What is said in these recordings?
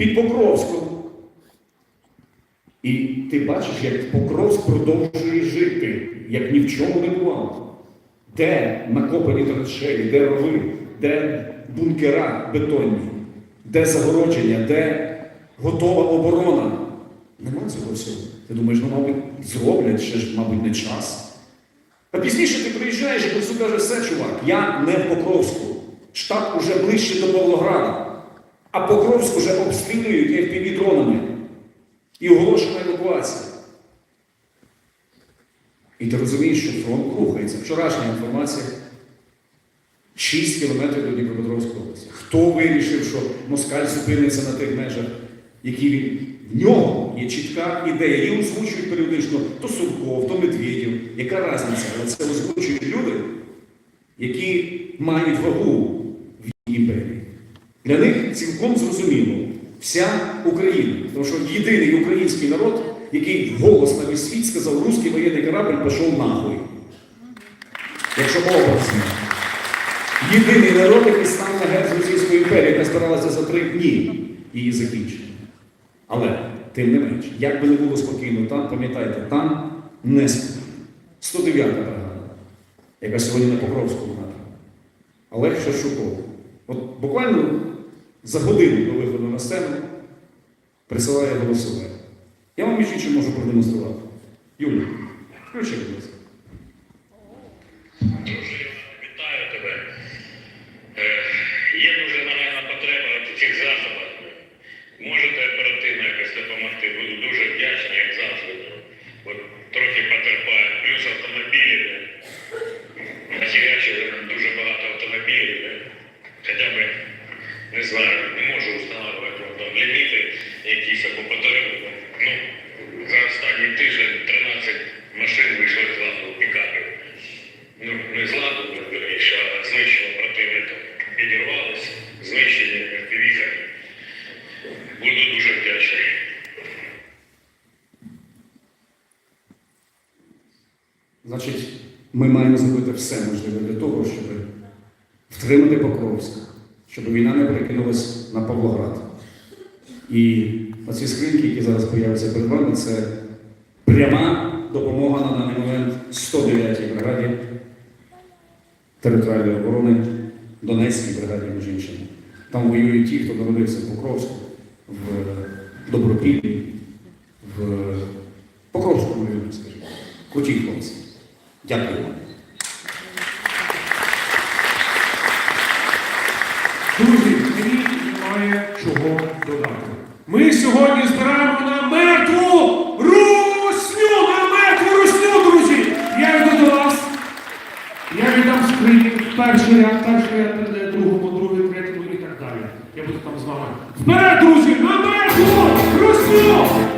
під Покровськом. І ти бачиш, як Покровськ продовжує жити, як ні в чому не бувало. Де накопані траншеї, де рови, де бункера бетонні, де загородження, де готова оборона. Нема цього всього. Ти думаєш, ну, мабуть, зроблять, ще ж, мабуть, не час. А пізніше ти приїжджаєш і каже, все, чувак, я не в Покровську. Штаб уже ближче до Павлограда. А Покровськ уже обстрілюють FPV-дронами. І оголошена евакуація. І ти розумієш, що фронт рухається. Вчорашня інформація. 6 кілометрів до Дніпропетровської області. Хто вирішив, що москаль зупиниться на тих межах, які він. В нього є чітка ідея. Її озвучують періодично то Сурков, то Медведєв. Яка різниця? Але це озвучують люди, які мають вагу. Для них цілком зрозуміло вся Україна. Тому що єдиний український народ, який голос на весь світ сказав, русський воєнний корабль пішов нахуй. Якщо мова образно. Єдиний народ, який став на герб Російської імперії, яка збиралася за три дні її закінчення. Але, тим не менш, як би не було спокійно там, пам'ятайте, там не спокійно. 109 бригада, яка сьогодні на Покровському напрямку. Олег Шершуков. От буквально за годину до виходу на сцену присилає голосове. Я вам між іншим можу продемонструвати. Юлія, включи, будь ласка. Значить, ми маємо зробити все можливе для того, щоб втримати Покровськ, щоб війна не перекинулась на Павлоград. І оці скриньки, які зараз появляться перед вами, це пряма допомога на даний момент 109-й бригаді територіальної оборони Донецькій бригаді, між іншим. Там воюють ті, хто народився в Покровську, в Добропіллі, в Покровському районі, скажімо. Круті хлопці. Дякую. Друзі, мені немає чого додати. Ми сьогодні збираємо на мертву русню! На мертву русню, друзі! Я йду до вас. Я віддам скрині. Перший ряд, перший ряд передає другому, другий, третьому і так далі. Я буду там з вами. Вперед, друзі! На мертву русню!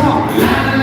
哇来来来